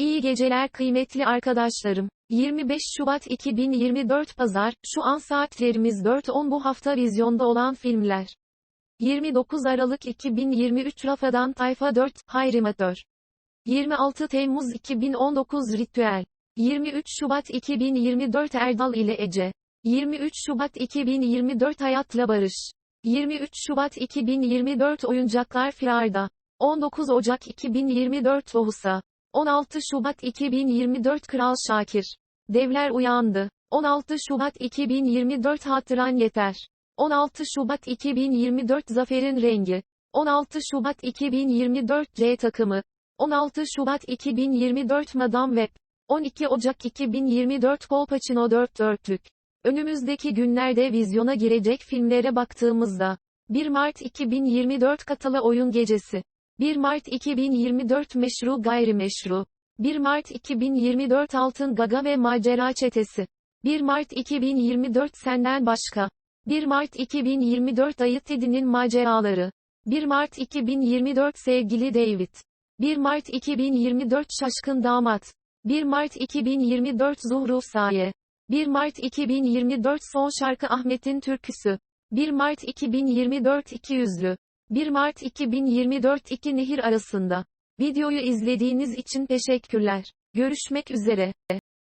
İyi geceler kıymetli arkadaşlarım. 25 Şubat 2024 Pazar, şu an saatlerimiz 4.10 bu hafta vizyonda olan filmler. 29 Aralık 2023 Rafadan Tayfa 4, Hayrimatör. 26 Temmuz 2019 Ritüel. 23 Şubat 2024 Erdal ile Ece. 23 Şubat 2024 Hayatla Barış. 23 Şubat 2024 Oyuncaklar Firarda. 19 Ocak 2024 Lohusa. 16 Şubat 2024 Kral Şakir. Devler uyandı. 16 Şubat 2024 Hatıran yeter. 16 Şubat 2024 Zaferin rengi. 16 Şubat 2024 C takımı. 16 Şubat 2024 Madame Web. 12 Ocak 2024 Kolpaçino 4 dörtlük. Önümüzdeki günlerde vizyona girecek filmlere baktığımızda. 1 Mart 2024 Katalı Oyun Gecesi. 1 Mart 2024 Meşru Gayrimeşru. 1 Mart 2024 Altın Gaga ve Macera Çetesi. 1 Mart 2024 Senden Başka. 1 Mart 2024 Ayı Teddy'nin Maceraları. 1 Mart 2024 Sevgili David. 1 Mart 2024 Şaşkın Damat. 1 Mart 2024 Zuhru Saye. 1 Mart 2024 Son Şarkı Ahmet'in Türküsü. 1 Mart 2024 İki Yüzlü. 1 Mart 2024 iki nehir arasında. Videoyu izlediğiniz için teşekkürler. Görüşmek üzere.